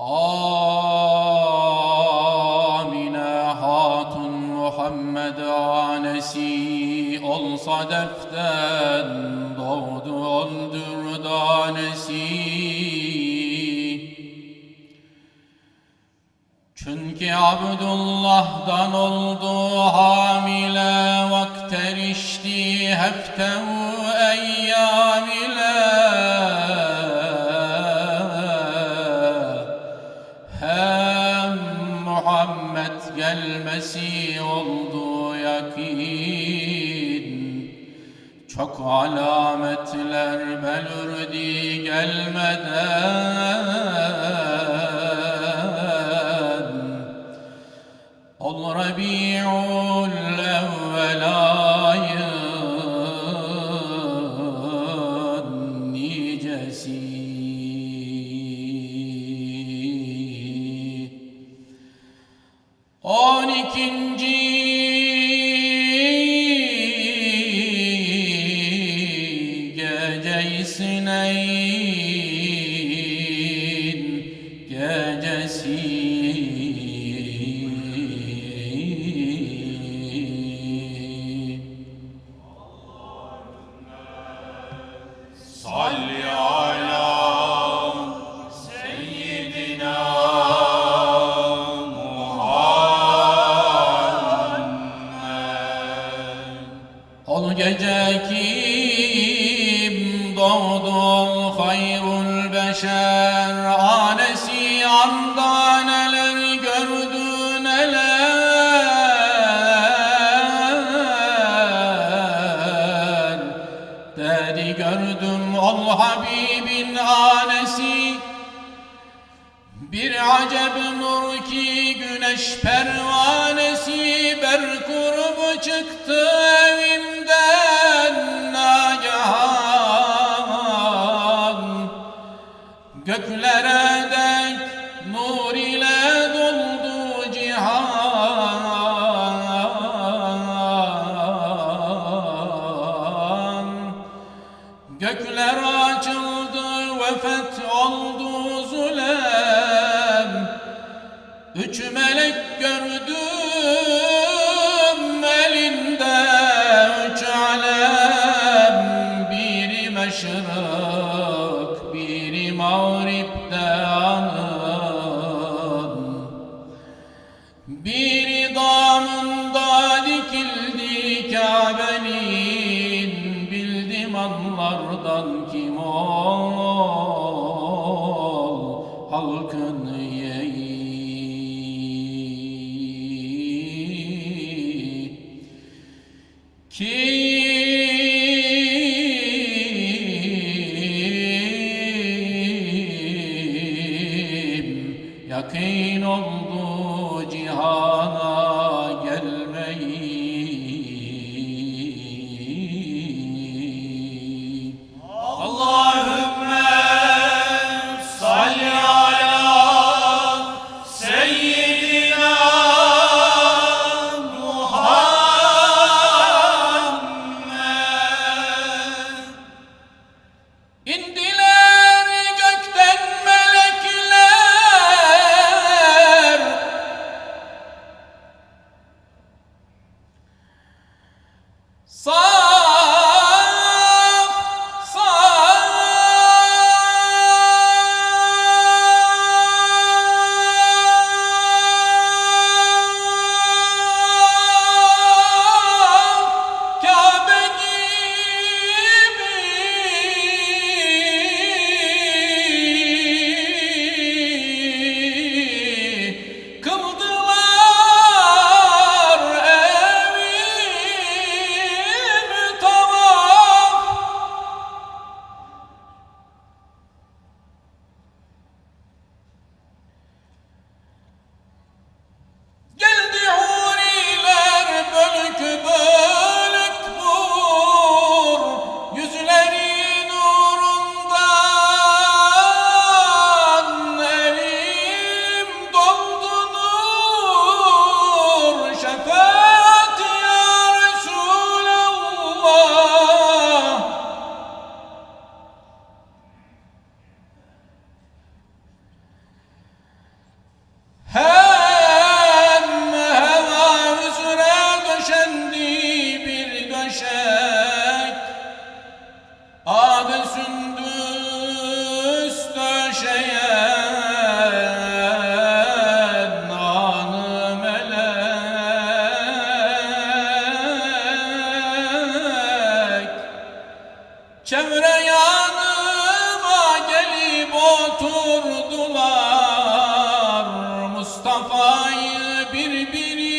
Amine Hatun Muhammed anesi olsa deften doğdu öldür danesi. Çünkü Abdullah'dan oldu hamile Vakt erişti Çok alametler belirdi gelmeden. Ol Rabi'ul evvel ayın nicesi. On ikinci hayrul beşer Anesi anda neler gördü neler? Dedi gördüm ol Habibin anesi. Bir acep nur ki güneş pervanesi ber kurup çıktı Gökler açıldı ve feth oldu zulem. Üç melek gördüm que Sadı sündüz döşeyen Nanı melek. Çevre yanıma gelip oturdular. Mustafa'yı birbiri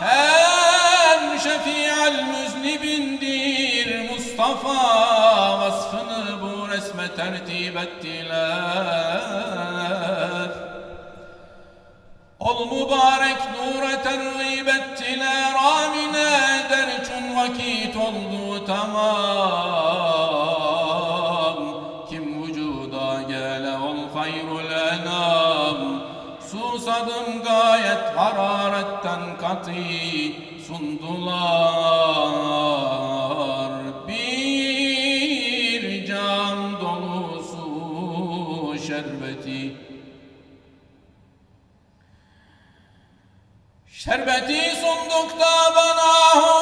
Hem şefi'al müznibindir Mustafa Vasfını bu resme tertip ettiler. Ol mübarek nura tergib ettiler Amine derçun vakit oldu tamam. hakikati sundular. Bir can dolusu şerbeti. Şerbeti sunduk da bana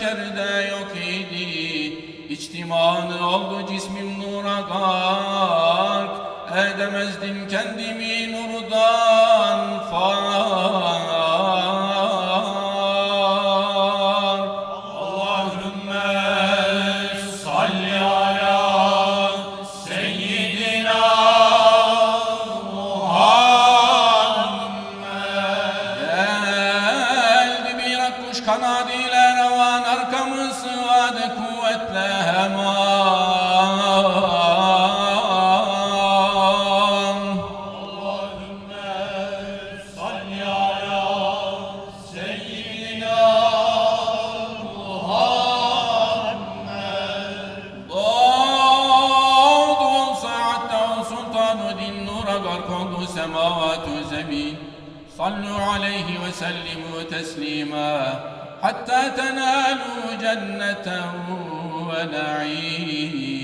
şekerde yok idi. İçtimanı oldu cismim nura gark. Edemezdim kendimi nurdan. (النور ربكم سماوات زمين صلوا عليه وسلموا تسليما. حتى تنالوا جنة ونعيما.